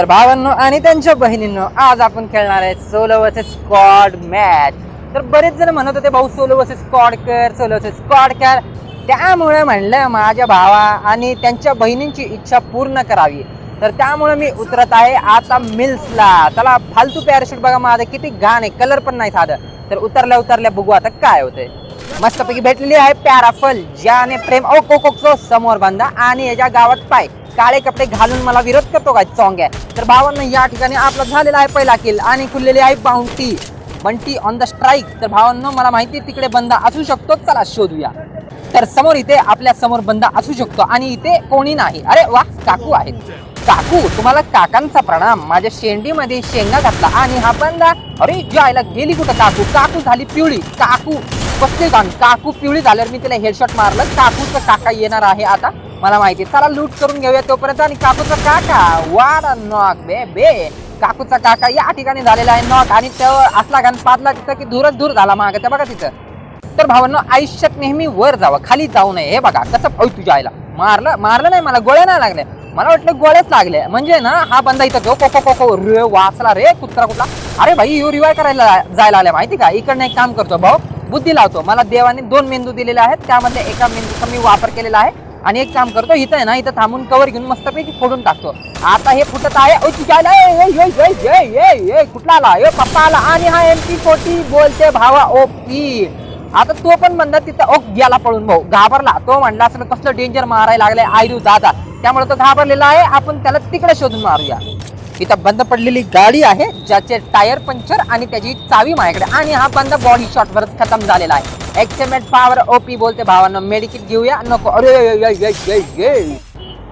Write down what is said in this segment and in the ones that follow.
तर भावांनो आणि त्यांच्या बहिणींनो आज आपण खेळणार आहे सोलो वर्सेस स्कॉड मॅच तर बरेच जण म्हणत होते भाऊ सोलो वर्सेस स्कॉड कर सोलो वर्सेस स्कॉड कर. त्यामुळे म्हणलं माझ्या भावा आणि त्यांच्या बहिणींची इच्छा पूर्ण करावी. तर त्यामुळे मी उतरत आहे आता मिल्सला चला फालतू पॅराशूट बघा माझं किती घाण आहे कलर पण नाही साधं. तर उतरल्या उतरल्या बघू आता काय होतंय. मस्तपैकी भेटलेली आहे पॅराफल ज्याने प्रेम ओ कोकोकचो समोर बांधा आणि याच्या गावात पाय. काळे कपडे घालून मला विरोध करतो काय सॉंग आहे तर भावांना या ठिकाणी आपला झालेला आहे पहिला किल आणि खुललेली आहे bounty Bunty on the strike तर भावांनो मला माहिती आहे तिकडे बंदा असू शकतो. चला शोधूया. तर समोर इथे आपल्यासमोर बंदा असू शकतो आणि इथे कोणी नाही. अरे वा काकू आहेत. काकू तुम्हाला काकांचा प्रणाम. माझ्या शेंडीमध्ये शेंगा घातला आणि हा बंदा अरे जायला गेली कुठं काकू? काकू झाली पिवळी. काकू बसते काकू पिवळी झाल्यावर मी तिला हेडशॉट मारलं. काकूचं काका येणार आहे आता. मला माहिती आहे. चला लूट करून घेऊया तोपर्यंत. आणि काकूचा काका वाड नॉक बे बे काकूचा काका या ठिकाणी झालेला आहे नॉक आणि त्यावर असला घाण पाचला तिथं की दूरच दूर झाला माग. त्या बघा तिथं. तर भावांनो आयुष्यात नेहमी वर जावं खाली जाऊ नये. हे बघा कसं ओय तुझ्या आईला. मारलं मारलं नाही मला गोळ्या नाही लागल्या. मला वाटलं गोळ्याच लागले म्हणजे ना हा बंदा इथं जो कोको कोको रे वाचला रे कुत्रा कुठला. अरे भाई यू रिवाय करायला जायला आल्या. माहिती का? इकडनं एक काम करतो भाऊ. बुद्धी लावतो. मला देवाने दोन मेंदू दिलेले आहेत. त्यामध्ये एका मेंदूचा मी वापर केलेला आहे. आणि एक काम करतो इथं आहे ना इथं थांबून कवर घेऊन मस्तपैकी फोडून टाकतो. आता हे फुटत आहे. ओ तुझ्या कुठला आला? ए पप्पा आला. आणि हा एम पी फोर्टी बोलते भावा ओपी. आता तो पण म्हणला तिथं ओ गेला पळून भाऊ. घाबरला. तो म्हणला असं कसलं डेंजर मारायला लागलाय आयरू दादा. त्यामुळे तो घाबरलेला आहे. आपण त्याला तिकडे शोधून मारूया. इथं बंद पडलेली गाडी आहे ज्याचे टायर पंक्चर आणि त्याची चावी माझ्याकडे. आणि हा बंद बॉडी शॉटवरच खतम झालेला आहे. एक्सेमेट पॉवर ओपी बोलते भावांना. मेडिकिट घेऊया. नको. अरे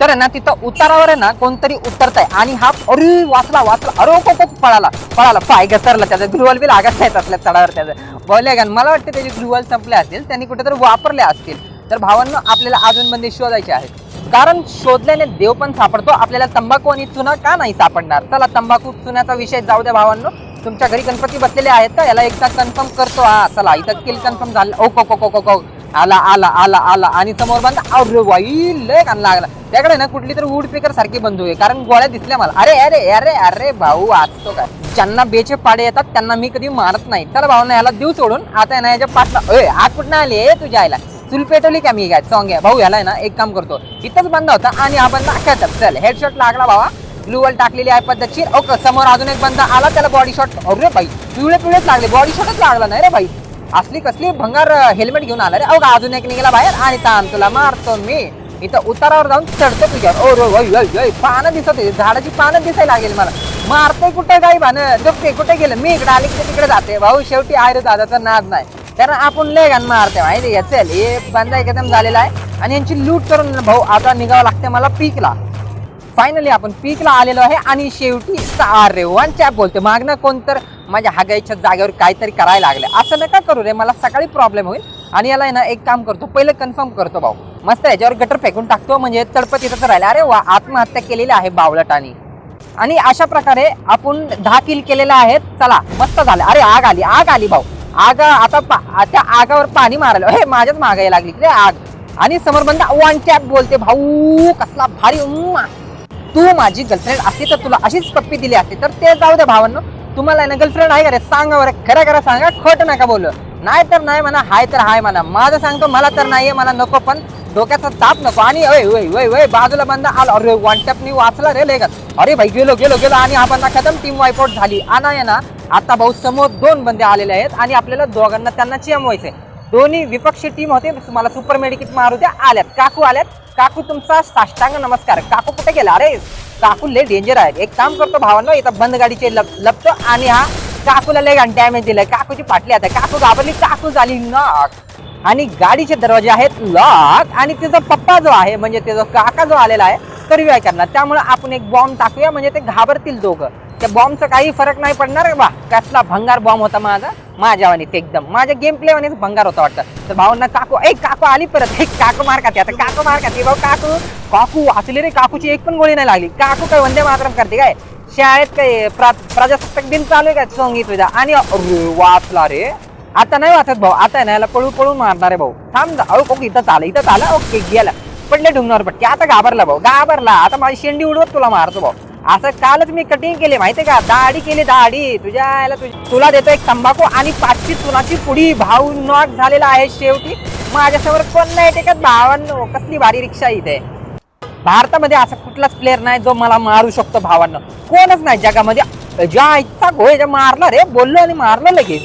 तर आहे ना तिथं उतारावर आहे ना कोणतरी उतरत आहे आणि हा अरे वाचला वाचला. अरे को को पळाला पळाला. पाय घसरला त्याचं. ग्रुवल बी लागत नाही असल्या चढावर त्याचं. बोलले का मला वाटतं त्याचे ग्रुवल संपले असतील. त्यांनी कुठेतरी वापरले असतील. तर भावांना आपल्याला अजून बंदी शोधायचे आहेत कारण शोधल्याने देव पण सापडतो. आपल्याला तंबाखू आणि चुना का नाही सापडणार? चला तंबाखू चुन्याचा विषय जाऊ द्या भावांनो. तुमच्या घरी गणपती बसलेले आहेत का? याला एकदा कन्फर्म करतो. हा चला इथं केली कन्फर्म झालं. ओ को को को को आला आला आला आला. आणि समोर बंद अरे वाई लय कान लागला. त्याकडे ना कुठली तर वूड पेकर सारखी बंद होईल. कारण गोळ्या दिसल्या मला. अरे अरे अरे अरे भाऊ असतो काय? ज्यांना बेचे पाडे येतात त्यांना मी कधी मारत नाही. तर भाऊ याला देऊ सोडून. आता आहे ना याच्या पाठला अय आग कुठं आली तुझ्या आईला? चुल पेटवली का मी? काय? सॉंग आहे भाऊ याला आहे ना एक काम करतो. इथंच बंद होता आणि हा बंदा खेळतात चल हेडशॉट लागला भावा. ग्लुवल टाकलेली आहे पद्धतशीर. ओके समोर अजून एक बंद आला त्याला बॉडी शॉट अरे भाई पिवळे पिवळेच लागले. बॉडी शॉटच लागला नाही रे भाई असली कसली भंगार हेल्मेट घेऊन आला रे. अवघा अजून एक निघाला बाहेर? आणि ताण तुला मारतो मी. इथं उतारावर जाऊन चढतो तुझ्यावर. ओ रो वै पानं दिसत झाडाची पानं दिसायला लागेल मला. मारतोय कुठे काही भानं? जगते कुठे गेलं? मी इकडे आले की तिकडे जाते. भाऊ शेवटी आयरे दादाचा नाद नाही. कारण आपण लय गाण मारते माहिती आहे चल हे बंदा एकदम झालेला आहे. आणि यांची लूट करून भाऊ आता निघावं लागते मला पीकला. फायनली आपण पीकला आलेलो आहे आणि शेवटी अरे वन चॅप बोलते मागणं कोणतर माझ्या हागायच्या जागेवर काहीतरी करायला लागले. असं नका करू रे मला सकाळी प्रॉब्लेम होईल आणि याला आहे ना एक काम करतो. पहिलं कन्फर्म करतो भाऊ. मस्त याच्यावर गटर फेकून टाकतो म्हणजे तडपत इथंच राहिलं. अरे वा आत्महत्या केलेली आहे बावळटाने. आणि अशा प्रकारे आपण दहा किल केलेल्या आहेत. चला मस्त झालं. अरे आग आली आग आली भाऊ. आग आता पा- त्या आगावर पाणी मारायला हे माझ्याच मागायला लागली. रे आग. आणि समोर वन टॅप बोलते भाऊ. कसला भारी उम्मा. तू माझी गर्लफ्रेंड असती तर तुला अशीच पप्पी दिली असती तर ते जाऊ दे भावांनो. तुम्हाला आहे ना गर्लफ्रेंड आहे का रे? सांगा बरं खरं खरं सांगा खोट नका बोलू. नाही तर नाही म्हणा हाय तर हाय म्हणा. माझं सांगतो मला तर नाहीये मला नको पण डोक्याचा ताप नको. आणि अय वय वय वय बाजूला बंदा आला. अरे वन टॅपनी वाचला रे लेगत अरे भाई गेलो गेलो गेलो. आणि हा बंदा खतम टीम वाईपआउट झाली. आणि ना आता भाऊ समोर दोन बंदे आलेले आहेत. आणि आपल्याला दोघांना त्यांना चेमवायचंय दोन्ही विपक्षी टीम होते. तुम्हाला सुपर मेडिकेट मारू द्या आल्यात. काकू आल्यात. काकू तुमचा साष्टांग नमस्कार. काकू कुठे गेला? अरे काकू लय डेंजर आहे एक काम करतो भावांनो इथं बंद गाडीचे लप लपतो आणि हा काकूला लय डॅमेज दिलं काकूची पाटली आता. काकू घाबरली काकू झाली नॉक आणि गाडीचे दरवाजे आहेत लॉक आणि त्याचा पप्पा जो आहे म्हणजे त्याचा काका जो आलेला आहे तो रिवाय करणार. त्यामुळे आपण एक बॉम्ब टाकूया. म्हणजे ते घाबरतील दोघं. त्या बॉम्बचा काही फरक नाही पडणार. वा कसला भंगार बॉम्ब होता माझा. माझ्यावानीच एकदम. माझ्या गेम प्लेवानेच भंगार होता वाटतं. तर भावांना काकू एक काकू आली परत. एक काकू मार खाते आता काकू मार खाते. भाऊ काकू काकू वाचली रे काकूची एक पण गोळी नाही लागली. काकू काय वंदे मातरम करते काय? शाळेत काय प्रा- प्रजासत्ताक दिन चालू आहे का संगीत तुझा? आणि वाचला रे. आता नाही वाचत भाऊ आता नाही याला पळू पळून मारणार आहे भाऊ. थांब जा अहो ओके इथं चाल इथं चाल ओके गेला. पडले ढुंगणावर पटके आता घाबरला भाऊ घाबरला. आता माझी शेंडी उडवत तुला मारतो भाऊ. असं कालच मी कटिंग केली माहितीये का? दाढी केली दाढी. तुझ्या याला तुला देतो एक तंबाखू आणि पाचशे चुनाची पुढी भाऊ नॉक झालेला आहे शेवटी. माझ्यासमोर कोण नाही ते का भावांनो कसली भारी रिक्षा इथे. भारतामध्ये असा कुठलाच प्लेअर नाही जो मला मारू शकतो भावांना. कोणच नाही जगामध्ये. ज्या इतका घोळ ज्या मारला रे बोललो आणि मारलं लगेच.